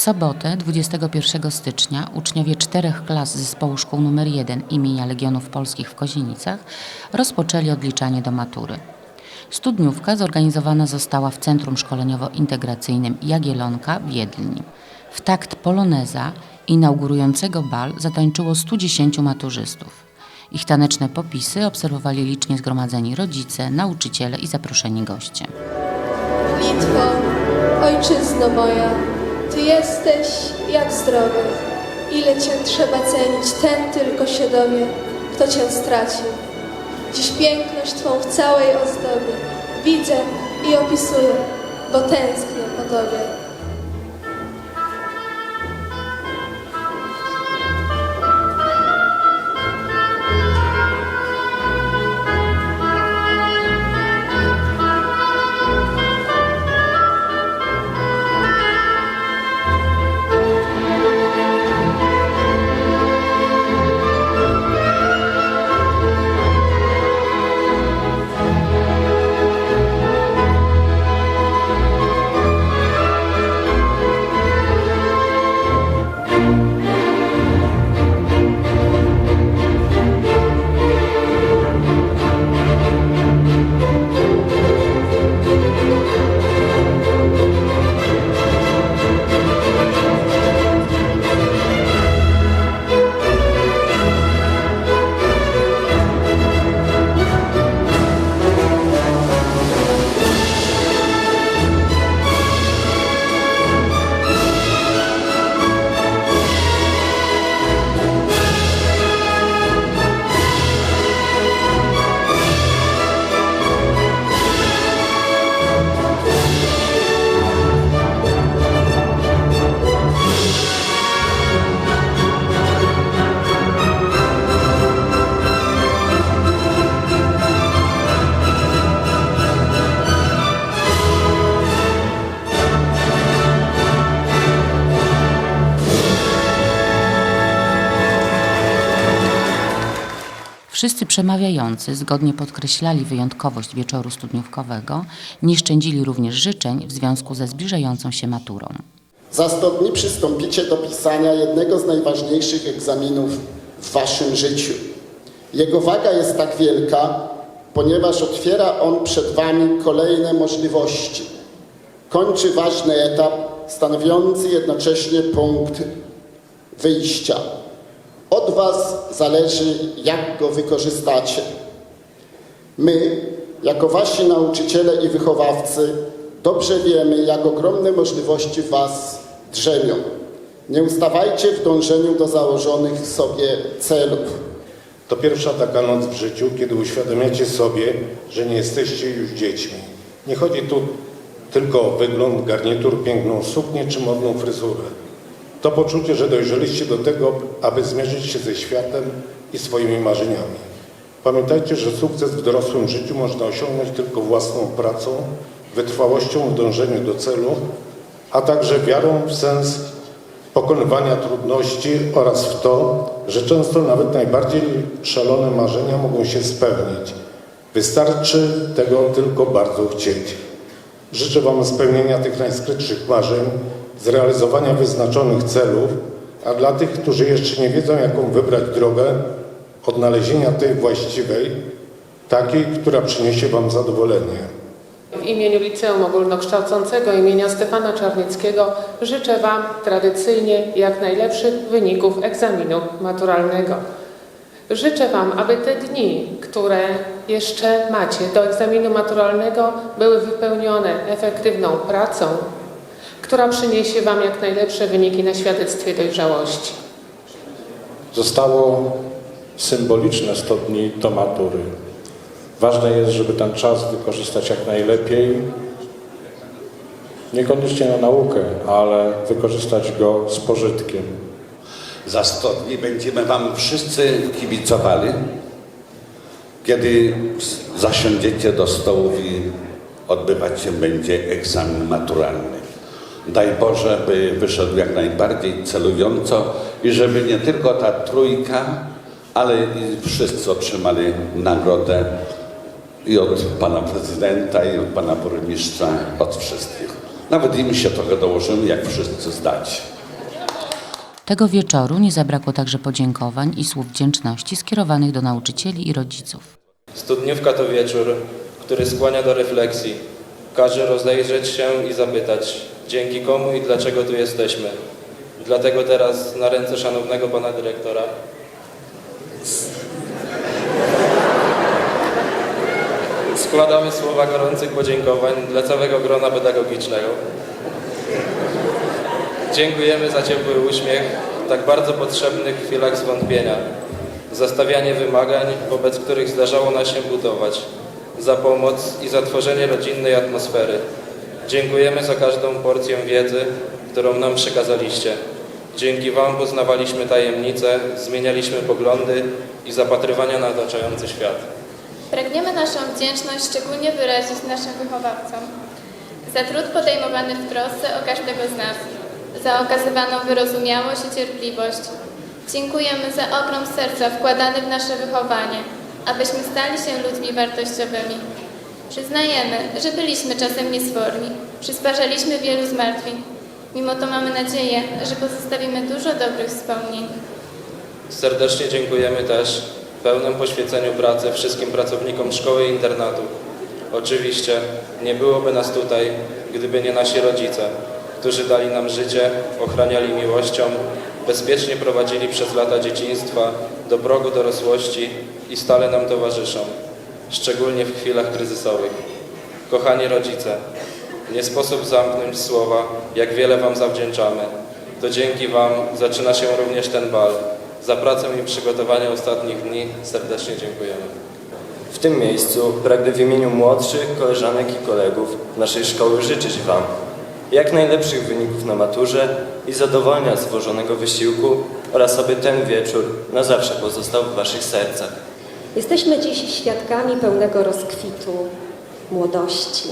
sobotę 21 stycznia uczniowie czterech klas zespołu szkół nr 1 imienia Legionów Polskich w Kozienicach rozpoczęli odliczanie do matury. Studniówka zorganizowana została w Centrum Szkoleniowo-Integracyjnym Jagielonka w Wiedlni. W takt poloneza inaugurującego bal zatańczyło 110 maturzystów. Ich taneczne popisy obserwowali licznie zgromadzeni rodzice, nauczyciele i zaproszeni goście. Litwo, ojczyzno moja, Ty jesteś jak zdrowy. Ile Cię trzeba cenić, ten tylko się dowie, kto Cię stracił. Dziś piękność Twą w całej ozdobie widzę i opisuję, bo tęsknię po Tobie. Wszyscy przemawiający zgodnie podkreślali wyjątkowość wieczoru studniówkowego, nie szczędzili również życzeń w związku ze zbliżającą się maturą. Za 100 dni przystąpicie do pisania jednego z najważniejszych egzaminów w waszym życiu. Jego waga jest tak wielka, ponieważ otwiera on przed wami kolejne możliwości. Kończy ważny etap, stanowiący jednocześnie punkt wyjścia. Od was zależy, jak go wykorzystacie. My, jako wasi nauczyciele i wychowawcy, dobrze wiemy, jak ogromne możliwości was drzemią. Nie ustawajcie w dążeniu do założonych sobie celów. To pierwsza taka noc w życiu, kiedy uświadamiacie sobie, że nie jesteście już dziećmi. Nie chodzi tu tylko o wygląd, garnitur, piękną suknię czy modną fryzurę. To poczucie, że dojrzeliście do tego, aby zmierzyć się ze światem i swoimi marzeniami. Pamiętajcie, że sukces w dorosłym życiu można osiągnąć tylko własną pracą, wytrwałością w dążeniu do celu, a także wiarą w sens pokonywania trudności oraz w to, że często nawet najbardziej szalone marzenia mogą się spełnić. Wystarczy tego tylko bardzo chcieć. Życzę Wam spełnienia tych najskrytszych marzeń, zrealizowania wyznaczonych celów, a dla tych, którzy jeszcze nie wiedzą, jaką wybrać drogę, odnalezienia tej właściwej, takiej, która przyniesie Wam zadowolenie. W imieniu Liceum Ogólnokształcącego imienia Stefana Czarnieckiego życzę Wam tradycyjnie jak najlepszych wyników egzaminu maturalnego. Życzę Wam, aby te dni, które jeszcze macie do egzaminu maturalnego, były wypełnione efektywną pracą, która przyniesie Wam jak najlepsze wyniki na świadectwie dojrzałości. Zostało symboliczne 100 dni do matury. Ważne jest, żeby ten czas wykorzystać jak najlepiej. Niekoniecznie na naukę, ale wykorzystać go z pożytkiem. Za 100 dni będziemy Wam wszyscy kibicowali, kiedy zasiądziecie do stołów i odbywać się będzie egzamin maturalny. Daj Boże, by wyszedł jak najbardziej celująco i żeby nie tylko ta trójka, ale i wszyscy otrzymali nagrodę i od Pana Prezydenta, i od Pana Burmistrza, od wszystkich. Nawet im się trochę dołożymy, jak wszyscy zdać. Tego wieczoru nie zabrakło także podziękowań i słów wdzięczności skierowanych do nauczycieli i rodziców. Studniówka to wieczór, który skłania do refleksji. Każe rozejrzeć się i zapytać, dzięki komu i dlaczego tu jesteśmy. Dlatego teraz na ręce szanownego pana dyrektora składamy słowa gorących podziękowań dla całego grona pedagogicznego. Dziękujemy za ciepły uśmiech w tak bardzo potrzebnych chwilach zwątpienia, za stawianie wymagań, wobec których zdarzało nam się budować, za pomoc i za tworzenie rodzinnej atmosfery. Dziękujemy za każdą porcję wiedzy, którą nam przekazaliście. Dzięki Wam poznawaliśmy tajemnice, zmienialiśmy poglądy i zapatrywania na otaczający świat. Pragniemy naszą wdzięczność szczególnie wyrazić naszym wychowawcom za trud podejmowany w trosce o każdego z nas, za okazywaną wyrozumiałość i cierpliwość. Dziękujemy za ogrom serca wkładany w nasze wychowanie, abyśmy stali się ludźmi wartościowymi. Przyznajemy, że byliśmy czasem niesforni, przysparzaliśmy wielu zmartwień. Mimo to mamy nadzieję, że pozostawimy dużo dobrych wspomnień. Serdecznie dziękujemy też pełnym poświęceniu pracy wszystkim pracownikom szkoły i internatu. Oczywiście nie byłoby nas tutaj, gdyby nie nasi rodzice, którzy dali nam życie, ochraniali miłością, bezpiecznie prowadzili przez lata dzieciństwa do progu dorosłości i stale nam towarzyszą, szczególnie w chwilach kryzysowych. Kochani rodzice, nie sposób zamknąć słowa, jak wiele Wam zawdzięczamy. To dzięki Wam zaczyna się również ten bal. Za pracę i przygotowanie ostatnich dni serdecznie dziękujemy. W tym miejscu pragnę w imieniu młodszych koleżanek i kolegów naszej szkoły życzyć Wam jak najlepszych wyników na maturze i zadowolenia z wysiłku oraz aby ten wieczór na zawsze pozostał w Waszych sercach. Jesteśmy dziś świadkami pełnego rozkwitu młodości.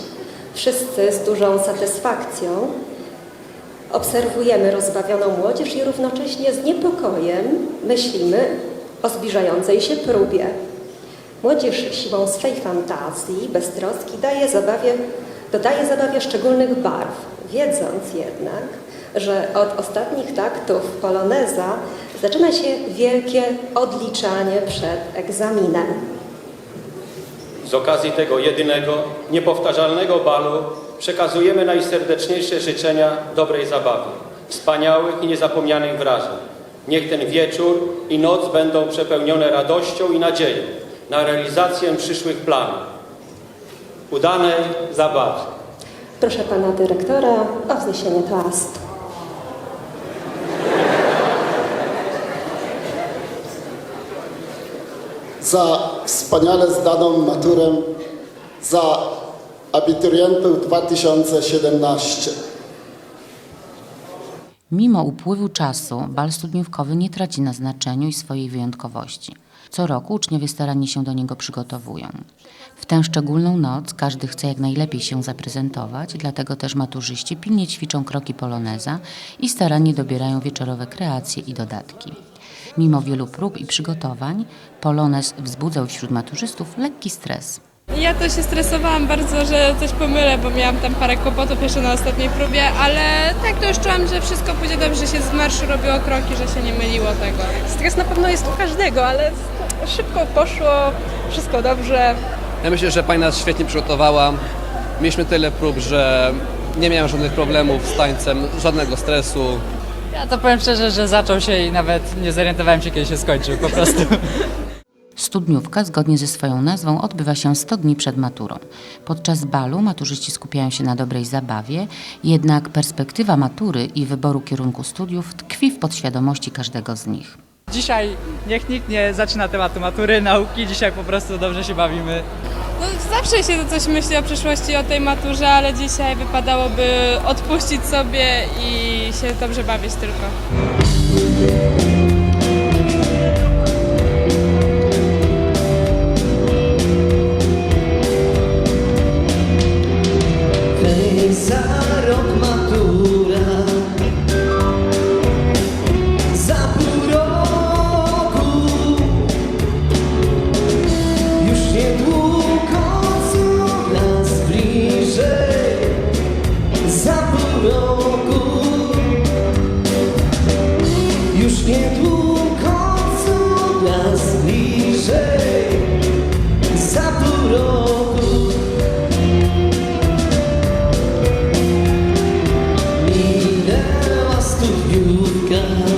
Wszyscy z dużą satysfakcją obserwujemy rozbawioną młodzież i równocześnie z niepokojem myślimy o zbliżającej się próbie. Młodzież siłą swej fantazji, beztroski daje zabawie, dodaje zabawie szczególnych barw, wiedząc jednak, że od ostatnich taktów poloneza zaczyna się wielkie odliczanie przed egzaminem. Z okazji tego jedynego, niepowtarzalnego balu przekazujemy najserdeczniejsze życzenia dobrej zabawy, wspaniałych i niezapomnianych wrażeń. Niech ten wieczór i noc będą przepełnione radością i nadzieją na realizację przyszłych planów. Udanej zabawy. Proszę pana dyrektora o wzniesienie toastu. Za wspaniale zdaną maturę, za abiturientów 2017. Mimo upływu czasu, bal studniówkowy nie traci na znaczeniu i swojej wyjątkowości. Co roku uczniowie starannie się do niego przygotowują. W tę szczególną noc każdy chce jak najlepiej się zaprezentować, dlatego też maturzyści pilnie ćwiczą kroki poloneza i starannie dobierają wieczorowe kreacje i dodatki. Mimo wielu prób i przygotowań, polonez wzbudzał wśród maturzystów lekki stres. Ja to się stresowałam bardzo, że coś pomylę, bo miałam tam parę kłopotów jeszcze na ostatniej próbie, ale tak to już czułam, że wszystko pójdzie dobrze, że się z marszu robiło kroki, że się nie myliło tego. Stres na pewno jest u każdego, ale szybko poszło, wszystko dobrze. Ja myślę, że pani nas świetnie przygotowała. Mieliśmy tyle prób, że nie miałem żadnych problemów z tańcem, żadnego stresu. Ja to powiem szczerze, że zaczął się i nawet nie zorientowałem się, kiedy się skończył, po prostu. Studniówka, zgodnie ze swoją nazwą, odbywa się 100 dni przed maturą. Podczas balu maturzyści skupiają się na dobrej zabawie, jednak perspektywa matury i wyboru kierunku studiów tkwi w podświadomości każdego z nich. Dzisiaj niech nikt nie zaczyna tematu matury, nauki, dzisiaj po prostu dobrze się bawimy. No, zawsze się coś myśli o przyszłości, o tej maturze, ale dzisiaj wypadałoby odpuścić sobie i się dobrze bawić tylko. Hej, matura. Za pół roku. Już God.